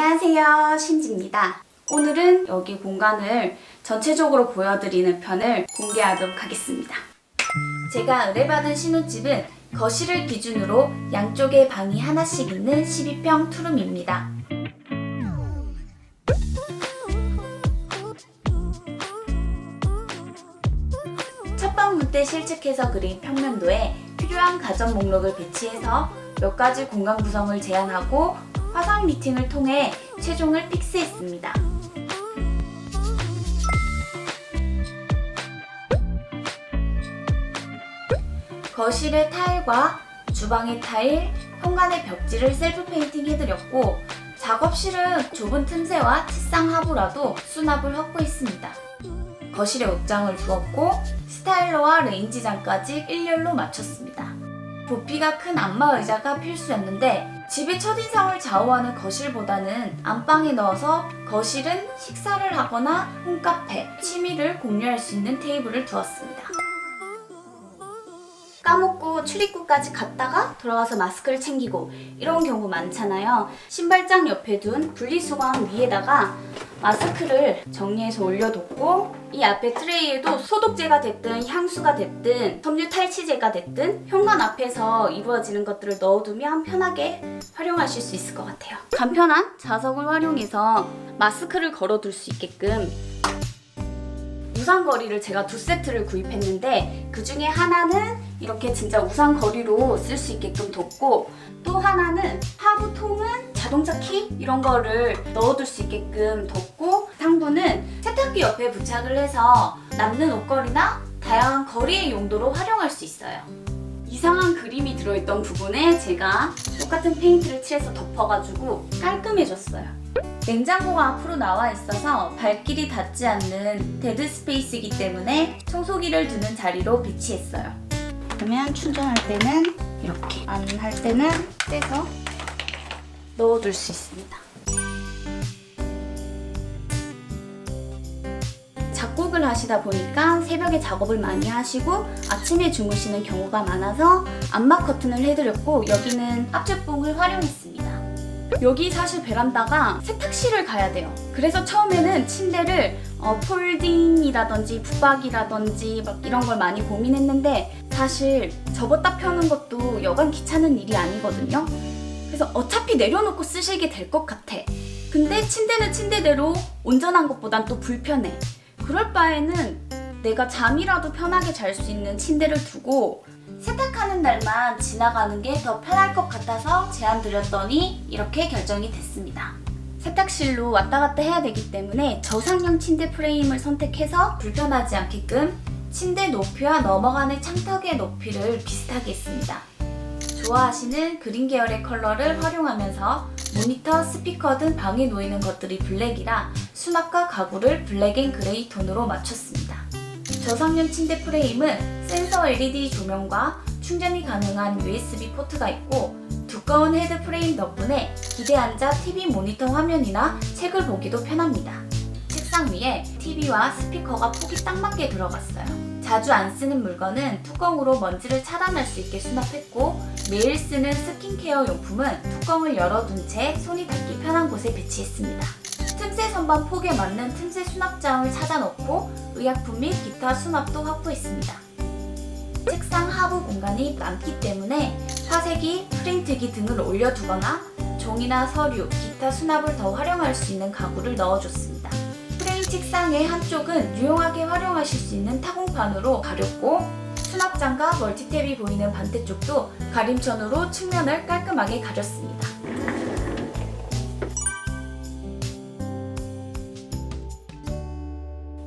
안녕하세요. 신지입니다. 오늘은 여기 공간을 전체적으로 보여드리는 편을 공개하도록 하겠습니다. 제가 의뢰받은 신혼집은 거실을 기준으로 양쪽에 방이 하나씩 있는 12평 투룸입니다. 첫방 때 실측해서 그린 평면도에 필요한 가전 목록을 배치해서 몇 가지 공간 구성을 제안하고 화상 미팅을 통해 최종을 픽스했습니다. 거실의 타일과 주방의 타일, 현관의 벽지를 셀프 페인팅 해드렸고 작업실은 좁은 틈새와 책상 하부라도 수납을 확보했습니다. 거실에 옷장을 두었고 스타일러와 레인지장까지 일렬로 맞췄습니다. 부피가 큰 안마 의자가 필수였는데 집의 첫인상을 좌우하는 거실보다는 안방에 넣어서 거실은 식사를 하거나 홈카페, 취미를 공유할 수 있는 테이블을 두었습니다. 까먹고 출입구까지 갔다가 돌아와서 마스크를 챙기고 이런 경우 많잖아요. 신발장 옆에 둔 분리수거함 위에다가 마스크를 정리해서 올려뒀고 이 앞에 트레이에도 소독제가 됐든 향수가 됐든 섬유 탈취제가 됐든 현관 앞에서 이루어지는 것들을 넣어두면 편하게 활용하실 수 있을 것 같아요. 간편한 자석을 활용해서 마스크를 걸어둘 수 있게끔 우산거리를 제가 두 세트를 구입했는데 그 중에 하나는 이렇게 진짜 우산 거리로 쓸 수 있게끔 뒀고 또 하나는 하부 통은 자동차 키 이런 거를 넣어둘 수 있게끔 뒀고 상부는 세탁기 옆에 부착을 해서 남는 옷걸이나 다양한 거리의 용도로 활용할 수 있어요. 이상한 그림이 들어있던 부분에 제가 똑같은 페인트를 칠해서 덮어가지고 깔끔해졌어요. 냉장고가 앞으로 나와 있어서 발길이 닿지 않는 데드 스페이스이기 때문에 청소기를 두는 자리로 배치했어요. 그러면 충전할 때는 이렇게, 안 할 때는 떼서 넣어둘 수 있습니다. 작곡을 하시다 보니까 새벽에 작업을 많이 하시고 아침에 주무시는 경우가 많아서 암막 커튼을 해드렸고 여기는 앞쪽봉을 활용했습니다. 여기 사실 베란다가 세탁실을 가야 돼요. 그래서 처음에는 침대를 어, 폴딩이라든지 붙박이라든지 막 이런 걸 많이 고민했는데 사실 접었다 펴는 것도 여간 귀찮은 일이 아니거든요. 그래서 어차피 내려놓고 쓰시게 될 것 같아. 근데 침대는 침대대로 온전한 것보단 또 불편해. 그럴 바에는 내가 잠이라도 편하게 잘 수 있는 침대를 두고 세탁하는 날만 지나가는 게 더 편할 것 같아서 제안 드렸더니 이렇게 결정이 됐습니다. 세탁실로 왔다 갔다 해야 되기 때문에 저상형 침대 프레임을 선택해서 불편하지 않게끔 침대 높이와 넘어가는 창턱의 높이를 비슷하게 했습니다. 좋아하시는 그린 계열의 컬러를 활용하면서 모니터, 스피커 등 방에 놓이는 것들이 블랙이라 수납과 가구를 블랙 앤 그레이 톤으로 맞췄습니다. 저상용 침대 프레임은 센서 LED 조명과 충전이 가능한 USB 포트가 있고 두꺼운 헤드 프레임 덕분에 기대 앉아 TV 모니터 화면이나 책을 보기도 편합니다. 책상 위에 TV와 스피커가 폭이 딱 맞게 들어갔어요. 자주 안 쓰는 물건은 뚜껑으로 먼지를 차단할 수 있게 수납했고 매일 쓰는 스킨케어 용품은 뚜껑을 열어둔 채 손이 닿기 편한 곳에 배치했습니다. 틈새 선반 폭에 맞는 틈새 수납장을 찾아 넣고 의약품 및 기타 수납도 확보했습니다. 책상 하부 공간이 많기 때문에 화색이, 프린트기 등을 올려두거나 종이나 서류, 기타 수납을 더 활용할 수 있는 가구를 넣어줬습니다. 책상의 한쪽은 유용하게 활용하실 수 있는 타공판으로 가렸고 수납장과 멀티탭이 보이는 반대쪽도 가림천으로 측면을 깔끔하게 가렸습니다.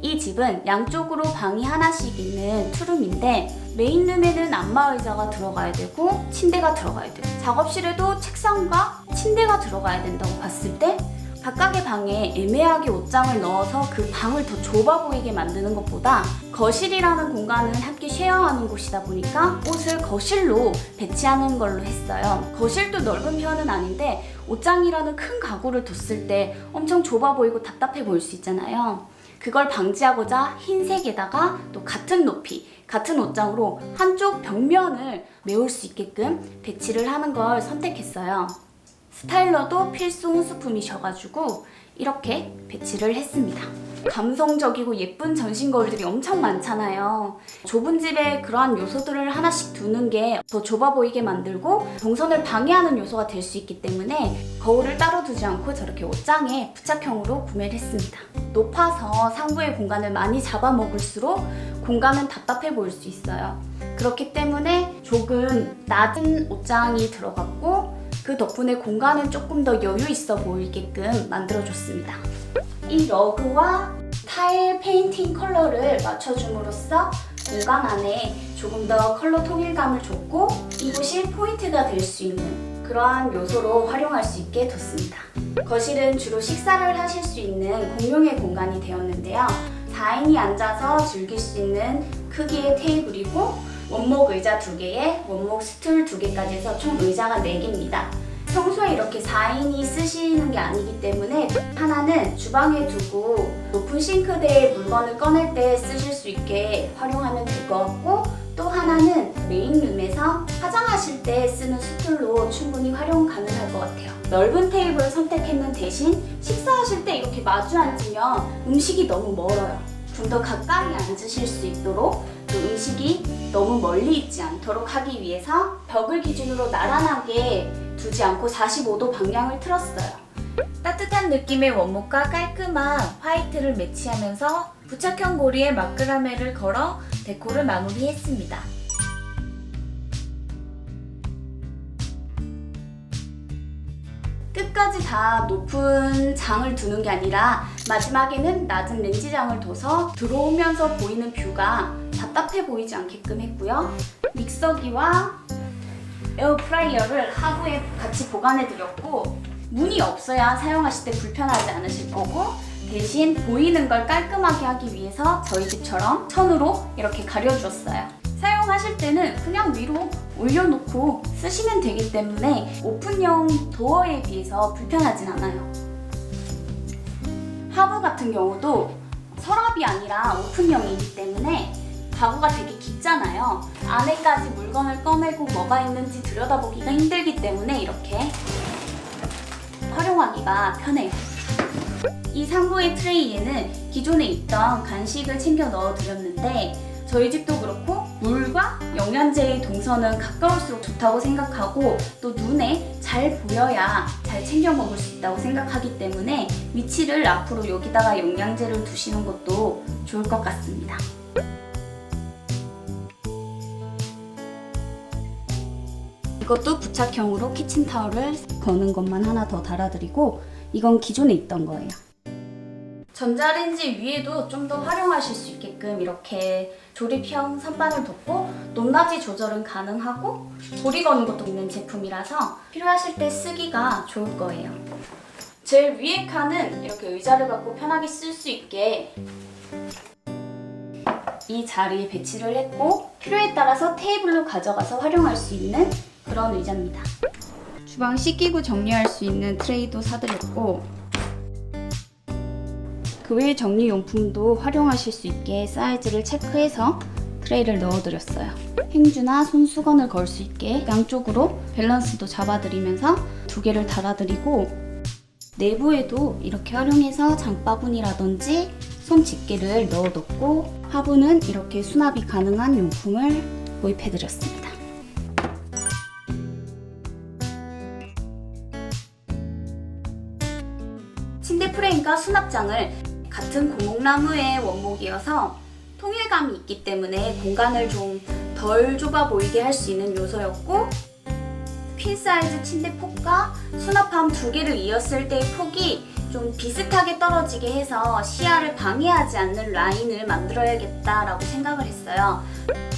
이 집은 양쪽으로 방이 하나씩 있는 투룸인데 메인룸에는 안마 의자가 들어가야 되고 침대가 들어가야 돼요. 작업실에도 책상과 침대가 들어가야 된다고 봤을 때 각각의 방에 애매하게 옷장을 넣어서 그 방을 더 좁아 보이게 만드는 것보다 거실이라는 공간은 함께 쉐어하는 곳이다 보니까 옷을 거실로 배치하는 걸로 했어요. 거실도 넓은 편은 아닌데 옷장이라는 큰 가구를 뒀을 때 엄청 좁아 보이고 답답해 보일 수 있잖아요. 그걸 방지하고자 흰색에다가 또 같은 높이, 같은 옷장으로 한쪽 벽면을 메울 수 있게끔 배치를 하는 걸 선택했어요. 스타일러도 필수 훈수품이셔가지고 이렇게 배치를 했습니다. 감성적이고 예쁜 전신 거울들이 엄청 많잖아요. 좁은 집에 그러한 요소들을 하나씩 두는 게 더 좁아 보이게 만들고 동선을 방해하는 요소가 될 수 있기 때문에 거울을 따로 두지 않고 저렇게 옷장에 부착형으로 구매를 했습니다. 높아서 상부의 공간을 많이 잡아먹을수록 공간은 답답해 보일 수 있어요. 그렇기 때문에 조금 낮은 옷장이 들어갔고 그 덕분에 공간은 조금 더 여유 있어 보이게끔 만들어줬습니다. 이 러그와 타일 페인팅 컬러를 맞춰줌으로써 공간 안에 조금 더 컬러 통일감을 줬고 이곳이 포인트가 될 수 있는 그러한 요소로 활용할 수 있게 뒀습니다. 거실은 주로 식사를 하실 수 있는 공용의 공간이 되었는데요. 4인이 앉아서 즐길 수 있는 크기의 테이블이고 원목 의자 2개에 원목 스툴 2개까지 해서 총 의자가 4개입니다. 평소에 이렇게 4인이 쓰시는 게 아니기 때문에 하나는 주방에 두고 높은 싱크대에 물건을 꺼낼 때 쓰실 수 있게 활용하면 될 것 같고 또 하나는 메인룸에서 화장하실 때 쓰는 스툴로 충분히 활용 가능할 것 같아요. 넓은 테이블을 선택했는 대신 식사하실 때 이렇게 마주 앉으면 음식이 너무 멀어요. 좀 더 가까이 앉으실 수 있도록 또 음식이 너무 멀리 있지 않도록 하기 위해서 벽을 기준으로 나란하게 두지 않고 45도 방향을 틀었어요. 따뜻한 느낌의 원목과 깔끔한 화이트를 매치하면서 부착형 고리에 마크라메를 걸어 데코를 마무리했습니다. 끝까지 다 높은 장을 두는 게 아니라 마지막에는 낮은 렌즈장을 둬서 들어오면서 보이는 뷰가 답답해 보이지 않게끔 했고요. 믹서기와 에어프라이어를 하부에 같이 보관해 드렸고 문이 없어야 사용하실 때 불편하지 않으실 거고 대신 보이는 걸 깔끔하게 하기 위해서 저희 집처럼 천으로 이렇게 가려주었어요. 사용하실 때는 그냥 위로 올려놓고 쓰시면 되기 때문에 오픈형 도어에 비해서 불편하진 않아요. 하부 같은 경우도 서랍이 아니라 오픈형이기 때문에 가구가 되게 깊잖아요. 안에까지 물건을 꺼내고 뭐가 있는지 들여다보기가 힘들기 때문에 이렇게 활용하기가 편해요. 이 상부의 트레이에는 기존에 있던 간식을 챙겨 넣어드렸는데 저희 집도 그렇고 물과 영양제의 동선은 가까울수록 좋다고 생각하고 또 눈에 잘 보여야 잘 챙겨 먹을 수 있다고 생각하기 때문에 위치를 앞으로 여기다가 영양제를 두시는 것도 좋을 것 같습니다. 이것도 부착형으로 키친타올을 거는 것만 하나 더 달아드리고 이건 기존에 있던 거예요. 전자레인지 위에도 좀 더 활용하실 수 있게끔 이렇게 조립형 선반을 뒀고 높낮이 조절은 가능하고 고리 거는 것도 있는 제품이라서 필요하실 때 쓰기가 좋을 거예요. 제일 위에 칸은 이렇게 의자를 갖고 편하게 쓸 수 있게 이 자리에 배치를 했고 필요에 따라서 테이블로 가져가서 활용할 수 있는 그런 의자입니다. 주방 씻기고 정리할 수 있는 트레이도 사드렸고 그 외의 정리용품도 활용하실 수 있게 사이즈를 체크해서 트레이를 넣어드렸어요. 행주나 손수건을 걸 수 있게 양쪽으로 밸런스도 잡아드리면서 두 개를 달아드리고 내부에도 이렇게 활용해서 장바구니라든지 손 집게를 넣어뒀고 하부는 이렇게 수납이 가능한 용품을 도입해드렸습니다. 프레임과 수납장을 같은 고목나무의 원목이어서 통일감이 있기 때문에 공간을 좀 덜 좁아 보이게 할 수 있는 요소였고 퀸 사이즈 침대 폭과 수납함 두 개를 이었을 때의 폭이 좀 비슷하게 떨어지게 해서 시야를 방해하지 않는 라인을 만들어야겠다라고 생각을 했어요.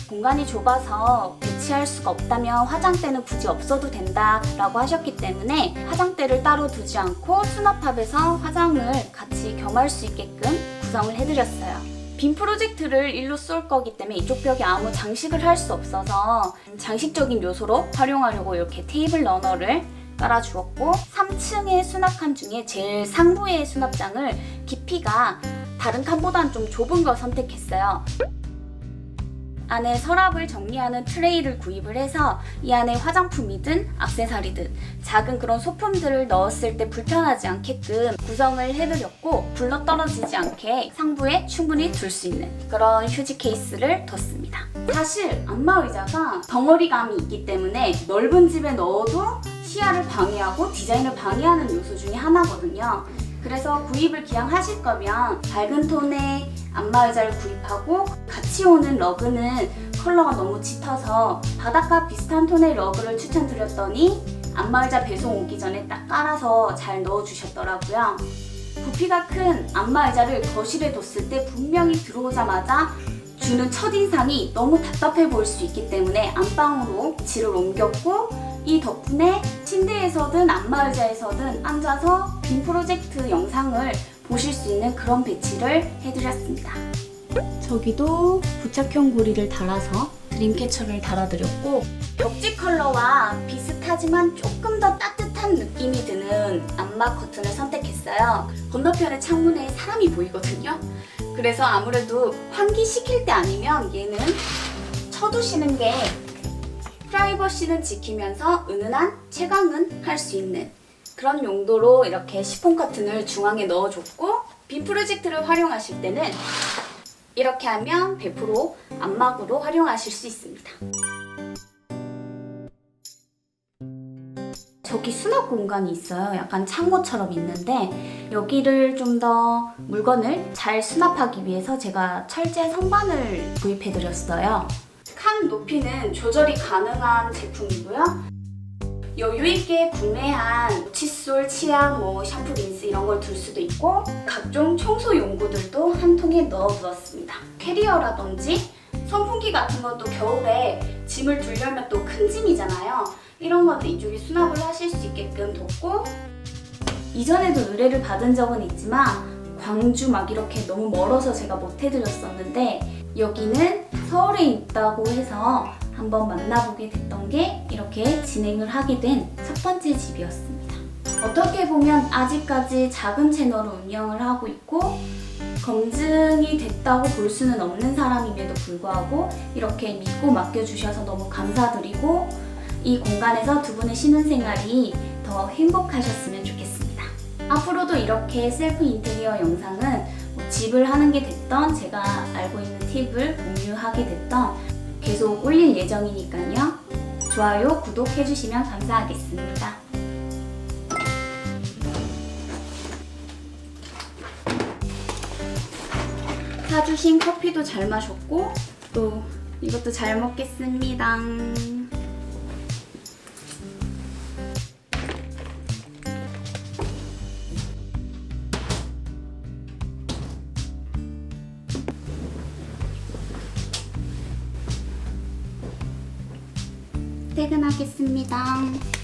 공간이 좁아서 배치할 수가 없다면 화장대는 굳이 없어도 된다라고 하셨기 때문에 화장대를 따로 두지 않고 수납탑에서 화장을 같이 겸할 수 있게끔 구성을 해드렸어요. 빔 프로젝트를 일로 쏠 거기 때문에 이쪽 벽에 아무 장식을 할 수 없어서 장식적인 요소로 활용하려고 이렇게 테이블 러너를 깔아주었고 3층의 수납칸 중에 제일 상부의 수납장을 깊이가 다른 칸보다는 좀 좁은 걸 선택했어요. 안에 서랍을 정리하는 트레이를 구입을 해서 이 안에 화장품이든 액세서리든 작은 그런 소품들을 넣었을 때 불편하지 않게끔 구성을 해드렸고 굴러 떨어지지 않게 상부에 충분히 둘 수 있는 그런 휴지 케이스를 뒀습니다. 사실 안마 의자가 덩어리감이 있기 때문에 넓은 집에 넣어도 시야를 방해하고 디자인을 방해하는 요소 중에 하나거든요. 그래서 구입을 기왕하실 거면 밝은 톤의 안마 의자를 구입하고 같이 오는 러그는 컬러가 너무 짙어서 바닥과 비슷한 톤의 러그를 추천드렸더니 안마 의자 배송 오기 전에 딱 깔아서 잘 넣어주셨더라고요. 부피가 큰 안마 의자를 거실에 뒀을 때 분명히 들어오자마자 주는 첫인상이 너무 답답해 보일 수 있기 때문에 안방으로 위치를 옮겼고 이 덕분에 침대에서든 안마의자에서든 앉아서 빔 프로젝트 영상을 보실 수 있는 그런 배치를 해드렸습니다. 저기도 부착형 고리를 달아서 드림캐쳐를 달아드렸고 벽지 컬러와 비슷하지만 조금 더 따뜻한 느낌이 드는 안마 커튼을 선택했어요. 건너편에 창문에 사람이 보이거든요. 그래서 아무래도 환기시킬 때 아니면 얘는 쳐두시는 게 프라이버시는 지키면서 은은한 채광은 할 수 있는 그런 용도로 이렇게 시폰 커튼을 중앙에 넣어줬고 빔 프로젝트를 활용하실 때는 이렇게 하면 100% 안막으로 활용하실 수 있습니다. 저기 수납 공간이 있어요. 약간 창고처럼 있는데 여기를 좀 더 물건을 잘 수납하기 위해서 제가 철제 선반을 구입해 드렸어요. 칸 높이는 조절이 가능한 제품이고요. 여유 있게 구매한 칫솔, 치약, 뭐 샴푸, 린스 이런 걸 둘 수도 있고 각종 청소 용구들도 한 통에 넣어 두었습니다. 캐리어라든지 선풍기 같은 것도 겨울에 짐을 두려면 또 큰 짐이잖아요. 이런 것도 이쪽에 수납을 하실 수 있게끔 뒀고 이전에도 의뢰를 받은 적은 있지만 광주 막 이렇게 너무 멀어서 제가 못 해드렸었는데 여기는 서울에 있다고 해서 한번 만나보게 됐던 게 이렇게 진행을 하게 된 첫 번째 집이었습니다. 어떻게 보면 아직까지 작은 채널을 운영을 하고 있고 검증이 됐다고 볼 수는 없는 사람임에도 불구하고 이렇게 믿고 맡겨주셔서 너무 감사드리고 이 공간에서 두 분의 신혼 생활이 더 행복하셨으면 좋겠습니다. 앞으로도 이렇게 셀프 인테리어 영상은 뭐 집을 하는 게 됐던 제가 알고 있는 팁을 공유하게 됐던 계속 올릴 예정이니까요. 좋아요, 구독해주시면 감사하겠습니다. 사주신 커피도 잘 마셨고 또 이것도 잘 먹겠습니다. 퇴근하겠습니다.